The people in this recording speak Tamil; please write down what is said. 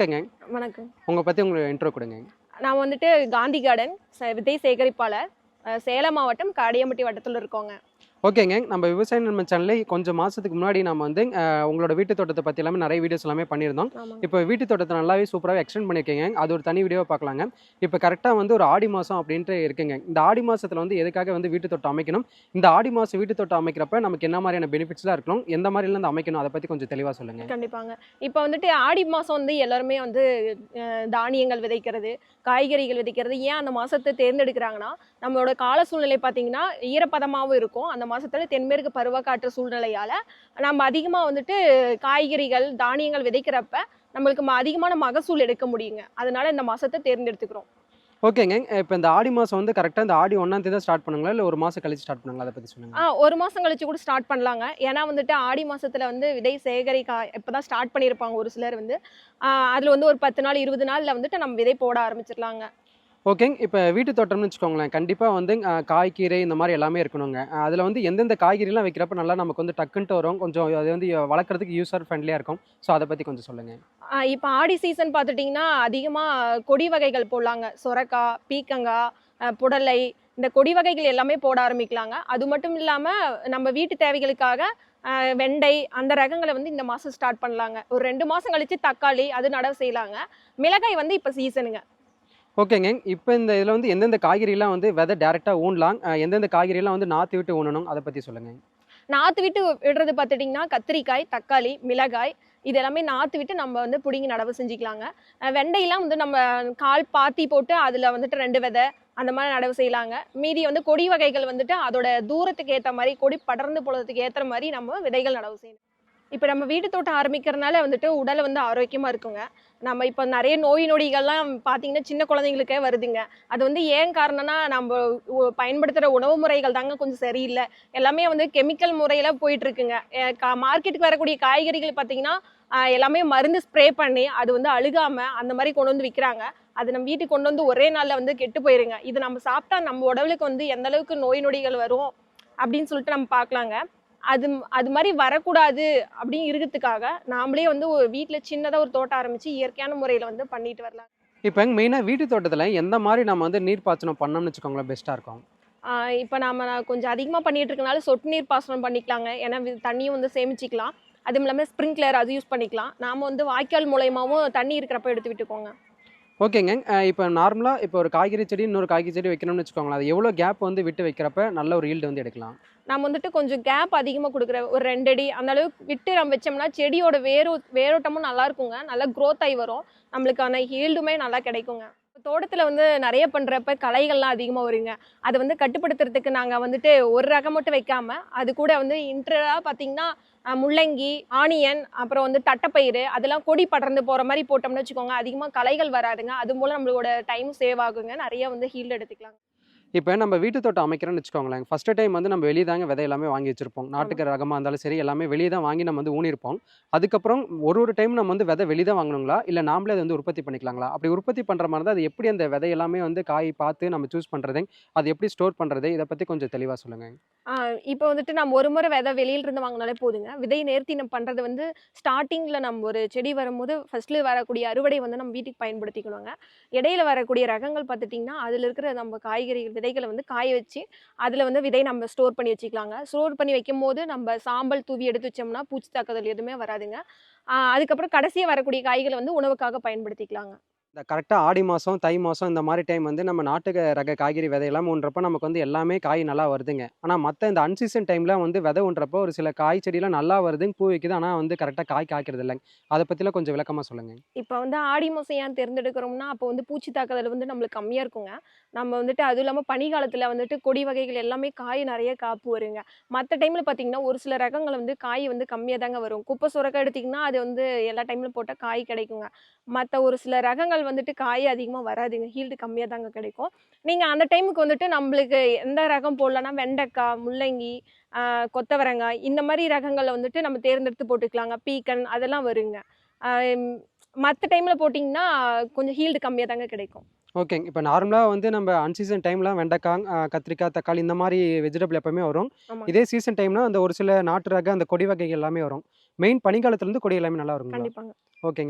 ஓகேங்க வணக்கம். உங்களை பற்றி உங்களுக்கு இன்ட்ரோ கொடுங்க. நான் வந்துட்டு காந்தி கார்டன் விதை சேகரிப்பாளர் சேலம் மாவட்டம் காடியம்பட்டி வட்டத்தில் இருக்கோங்க. ஓகேங்க. நம்ம விவசாய நன்மை சேனலில் கொஞ்சம் மாதத்துக்கு முன்னாடி நம்ம வந்து உங்களோட வீட்டு தோட்டத்தை பற்றி எல்லாமே நிறைய வீடியோஸ் எல்லாமே பண்ணியிருந்தோம். இப்போ வீட்டு தோட்டத்தை நல்லாவே சூப்பராகவே எக்ஸ்டெண்ட் பண்ணியிருக்கீங்க. அது ஒரு தனி வீடியோவை பார்க்கலாங்க. இப்போ கரெக்டாக வந்து ஒரு ஆடி மாதம் அப்படின்ட்டு இருக்குங்க. இந்த ஆடி மாதத்தில் வந்து எதுக்காக வந்து வீட்டு தோட்டம் அமைக்கணும்? இந்த ஆடி மாதம் வீட்டு தோட்டம் அமைக்கிறப்ப நமக்கு என்ன மாதிரியான பெனிஃபிட்ஸ்லாம் இருக்கணும்? எந்த மாதிரிலாம் வந்து அமைக்கணும்? அதை பற்றி கொஞ்சம் தெளிவாக சொல்லுங்கள் கண்டிப்பாங்க. இப்போ வந்துட்டு ஆடி மாதம் வந்து எல்லாருமே வந்து தானியங்கள் விதைக்கிறது காய்கறிகள் விதைக்கிறது ஏன் அந்த மாதத்தை தேர்ந்தெடுக்கிறாங்கன்னா நம்மளோட கால சூழ்நிலை பார்த்தீங்கன்னா ஈரப்பதமாகவும் இருக்கும். அந்த மாதத்துல தென்மேற்கு பருவக்காற்று சூழ்நிலையால் நம்ம அதிகமாக வந்துட்டு காய்கறிகள் தானியங்கள் விதைக்கிறப்ப நம்மளுக்கு அதிகமான மகசூல் எடுக்க முடியுங்க. அதனால இந்த மாதத்தை தேர்ந்தெடுத்துக்கிறோம். ஓகேங்க. இப்போ இந்த ஆடி மாதம் வந்து கரெக்டாக இந்த ஆடி ஒன்றாம் தேதி ஸ்டார்ட் பண்ணுங்களா? இல்லை ஒரு மாதம் கழிச்சு ஸ்டார்ட் பண்ணுங்களா? அதை பற்றி சொல்லுங்கள் ஆ ஒரு மாதம் கழிச்சு கூட ஸ்டார்ட் பண்ணலாங்க. ஏன்னா வந்துட்டு ஆடி மாசத்துல வந்து விதை சேகரிக்க இப்போ தான் ஸ்டார்ட் பண்ணியிருப்பாங்க ஒரு சிலர் வந்து. அதில் வந்து ஒரு பத்து நாள் இருபது நாளில் வந்துட்டு நம்ம விதை போட ஆரம்பிச்சிடலாங்க. ஓகேங்க இப்போ வீட்டு தோட்டம்னு வச்சுக்கோங்களேன் கண்டிப்பாக வந்து காய்கறி காய்கீரை இந்த மாதிரி எல்லாமே இருக்கணுங்க. அதில் வந்து எந்தெந்த காய்கறிலாம் வைக்கிறப்ப நல்லா நமக்கு வந்து டக்குன்ட்டு வரும். கொஞ்சம் அது வந்து வளர்க்குறதுக்கு யூஸர் ஃப்ரெண்ட்லியாக இருக்கும். ஸோ அதை பற்றி கொஞ்சம் சொல்லுங்கள் இப்போ ஆடி சீசன் பார்த்துட்டிங்கன்னா அதிகமாக கொடி வகைகள் போடலாங்க. சொரக்காய் பீக்கங்காய் புடலை இந்த கொடி வகைகள் எல்லாமே போட ஆரம்பிக்கலாங்க. அது மட்டும் இல்லாமல் நம்ம வீட்டு தேவைகளுக்காக வெண்டை அந்த ரகங்களை வந்து இந்த மாதம் ஸ்டார்ட் பண்ணலாங்க. ஒரு ரெண்டு மாதம் கழித்து தக்காளி அது நடவு செய்யலாங்க. மிளகாய் வந்து இப்போ சீசனுங்க ஓகேங்க. இப்போ இந்த இதில் வந்து எந்தெந்த காய்கறிலாம் வந்து விதை டேரெக்டாக ஊனலாம் எந்தெந்த காய்கறிலாம் வந்து நாற்று விட்டு ஊனணும் அதை பற்றி சொல்லுங்கள் நாற்று விட்டு விடுறது பார்த்துட்டிங்கன்னா கத்திரிக்காய் தக்காளி மிளகாய் இது எல்லாமே நாற்று விட்டு நம்ம வந்து பிடுங்கி நடவு செஞ்சுக்கலாங்க. வெண்டையெல்லாம் வந்து நம்ம கால் பாத்தி போட்டு அதில் வந்துட்டு ரெண்டு விதை அந்த மாதிரி நடவு செய்யலாங்க. மீதி வந்து கொடி வகைகள் வந்துட்டு அதோட தூரத்துக்கு ஏற்ற மாதிரி கொடி படர்ந்து போகிறதுக்கு ஏற்ற மாதிரி நம்ம விதைகள் நடவு செய்யணும். இப்போ நம்ம வீட்டு தோட்டம் ஆரம்பிக்கிறதுனால வந்துட்டு உடலை வந்து ஆரோக்கியமாக இருக்குங்க. நம்ம இப்போ நிறைய நோய் நொடிகள்லாம் பார்த்தீங்கன்னா சின்ன குழந்தைங்களுக்கே வருதுங்க. அது வந்து ஏன் காரணம்னா நம்ம பயன்படுத்துகிற உணவு முறைகள் தாங்க கொஞ்சம் சரியில்லை. எல்லாமே வந்து கெமிக்கல் முறையில் போயிட்டுருக்குங்க. கா மார்க்கெட்டுக்கு வரக்கூடிய காய்கறிகள் பார்த்தீங்கன்னா எல்லாமே மருந்து ஸ்ப்ரே பண்ணி அது வந்து அழுகாமல் அந்த மாதிரி கொண்டு வந்து விற்கிறாங்க அது நம்ம வீட்டுக்கு கொண்டு வந்து ஒரே நாளில் வந்து கெட்டு போயிருங்க. இது நம்ம சாப்பிட்டா நம்ம உடலுக்கு வந்து எந்த அளவுக்கு நோய் நொடிகள் வரும் அப்படின்னு சொல்லிட்டு நம்ம பார்க்கலாங்க அது அது மாதிரி வரக்கூடாது அப்படின்னு இருக்கிறதுக்காக நாமளே வந்து ஒரு வீட்டில் சின்னதாக ஒரு தோட்டம் ஆரம்பிச்சு இயற்கையான முறையில் வந்து பண்ணிட்டு வரலாம். இப்போ மெயினாக வீட்டு தோட்டத்தில் எந்த மாதிரி நம்ம வந்து நீர் பாய்ச்சனம் பண்ணோம்னு வச்சுக்கோங்களேன் பெஸ்ட்டாக இருக்கும்? இப்போ நாம கொஞ்சம் அதிகமாக பண்ணிட்டு இருக்கனால சொட்டு நீர் பாசனம் பண்ணிக்கலாங்க. ஏன்னா தண்ணியும் வந்து சேமிச்சிக்கலாம். அதுவும் இல்லாமல் ஸ்ப்ரிங்க்லர் அது யூஸ் பண்ணிக்கலாம். நாம வந்து வாய்க்கால் மூலயமாவும் தண்ணி இருக்கிறப்ப எடுத்து விட்டுக்கோங்க. ஓகேங்க. இப்போ நார்மலாக இப்போ ஒரு காய்கறி செடி இன்னொரு காய்கறி செடி வைக்கணும்னு வச்சுக்கோங்களேன். அது எவ்வளோ கேப் வந்து விட்டு வைக்கிறப்ப நல்ல ஒரு ஈல்டு வந்து எடுக்கலாம். நம்ம வந்துட்டு கொஞ்சம் கேப் அதிகமாக கொடுக்குற ஒரு ரெண்டடி அந்த அளவுக்கு விட்டு நம்ம வச்சோம்னா செடியோட வேரோ வேரோட்டமும் நல்லா இருக்குங்க. நல்லா க்ரோத் ஆகி வரும். நம்மளுக்கான ஹீல்டுமே நல்லா கிடைக்குங்க. தோட்டத்தில் வந்து நிறைய பண்ணுறப்ப களைகள்லாம் அதிகமாக வருங்க. அதை வந்து கட்டுப்படுத்துறதுக்கு நாங்கள் வந்துட்டு ஒரு ரகம் மட்டும் வைக்காமல் அது கூட வந்து இன்ட்ரலாக பார்த்தீங்கன்னா முள்ளங்கி ஆனியன் அப்புறம் வந்து தட்டைப்பயிறு அதெல்லாம் கொடி படர்ந்து போகிற மாதிரி போட்டோம்னு வச்சுக்கோங்க. அதிகமாக களைகள் வராதுங்க. அது மூலம் நம்மளோட டைம் சேவ் ஆகுங்க. நிறைய வந்து ஹீல்டு எடுத்துக்கலாம் இப்போ நம்ம வீட்டு தோட்டம் அமைக்கிறோம்னு வச்சுக்கோங்களேன். ஃபஸ்ட்டு டைம் வந்து நம்ம வெளியே தாங்க விதை எல்லாமே வாங்கி வச்சிருப்போம். நாட்டுக்கு ரகமாக இருந்தாலும் சரி எல்லாமே வெளியே தான் வாங்கி நம்ம வந்து ஊனிருப்போம். அதுக்கப்புறம் ஒரு ஒரு டைம் நம்ம வந்து விதை வெளியே தான் வாங்கணுங்களா? இல்லை நாமளே அதை வந்து உற்பத்தி பண்ணிக்கலாங்களா? அப்படி உற்பத்தி பண்ணுற மாதிரி தான் அது எப்படி அந்த விதை எல்லாமே வந்து காய் பார்த்து நம்ம சூஸ் பண்ணுறது அது எப்படி ஸ்டோர் பண்ணுறது இதை பற்றி கொஞ்சம் தெளிவாக சொல்லுங்கள் இப்போ வந்துட்டு நம்ம ஒரு முறை விதை வெளியில இருந்து வாங்கினாலே போதுங்க. விதை நேர்த்தினம் பண்ணுறது வந்து ஸ்டார்டிங்கில் நம்ம ஒரு செடி வரும்போது ஃபர்ஸ்ட்ல வரக்கூடிய அறுவடை வந்து நம்ம வீட்டுக்கு பயன்படுத்திக்கணுங்க. இடையில வரக்கூடிய ரகங்கள் பார்த்துட்டிங்கன்னா அதில் இருக்கிற நம்ம காய்கறிகள் விதைகளை வந்து காய வச்சு அதில் வந்து விதை நம்ம ஸ்டோர் பண்ணி வச்சுக்கலாங்க. ஸ்டோர் பண்ணி வைக்கும் போது நம்ம சாம்பல் தூவி எடுத்து வச்சோம்னா பூச்சி தாக்குதல் எதுவுமே வராதுங்க. அதுக்கப்புறம் கடைசியாக வரக்கூடிய காய்களை வந்து உணவுக்காக பயன்படுத்திக்கலாங்க. இந்த கரெக்டாக ஆடி மாதம் தை மாதம் இந்த மாதிரி டைம் வந்து நம்ம நாட்டு ரக காய்கறி விதையெல்லாம் ஊன்றப்ப நமக்கு வந்து எல்லாமே காய் நல்லா வருதுங்க. ஆனால் மற்ற இந்த அன்சீசன் டைமில் வந்து விதை ஊன்றப்போ ஒரு சில காய் செடியெலாம் நல்லா வருதுங்க பூ வைக்குது. ஆனால் வந்து கரெக்டாக காய் காய்க்கிறது இல்லைங்க. அதை பற்றிலாம் கொஞ்சம் விளக்கமாக சொல்லுங்கள் இப்போ வந்து ஆடி மாதம் ஏன் தேர்ந்தெடுக்கிறோம்னா அப்போ வந்து பூச்சி தாக்குதல் வந்து நம்மளுக்கு கம்மியாக இருக்குங்க. நம்ம வந்துட்டு அதுவும் இல்லாமல் பனிக்காலத்தில் வந்துட்டு கொடி வகைகள் எல்லாமே காய் நிறைய காப்பு வருங்க மற்ற டைமில் பார்த்தீங்கன்னா ஒரு சில ரகங்கள் வந்து காய் வந்து கம்மியாக தாங்க வரும். குப்பை சுரக்காய் எடுத்திங்கன்னா அது வந்து எல்லா டைமில் போட்டால் காய் கிடைக்குங்க. மற்ற ஒரு சில ரகங்கள் வந்துட்டு காய் அதிகமாக வராதுங்க. ஹீல்டு கம்மியாக தாங்க கிடைக்கும். நீங்கள் அந்த டைமுக்கு வந்துட்டு நம்மளுக்கு எந்த ரகம் போடலன்னா வெண்டைக்காய் முள்ளங்கி கொத்தவரங்காய் இந்த மாதிரி ரகங்களை வந்துட்டு நம்ம தேர்ந்தெடுத்து போட்டுக்கலாங்க. பீக்கன் அதெல்லாம் வருங்க. மற்ற டைமில் போட்டிங்கன்னா கொஞ்சம் ஹீல்டு கம்மியாக தாங்க கிடைக்கும். ஓகேங்க. இப்போ நார்மலாக வந்து நம்ம அன்சீசன் டைம்லாம் வெண்டைக்காய் கத்திரிக்காய் தக்காளி இந்த மாதிரி வெஜிடபிள் எப்பவுமே வரும். இதே சீசன் டைம்னா அந்த ஒரு சில நாட்டு ரக அந்த கொடி வகைகள் எல்லாமே வரும். மெயின் பனிக்காலத்துலேருந்து கொடி எல்லாமே நல்லா வருங்களா? கண்டிப்பாங்க. ஓகேங்க.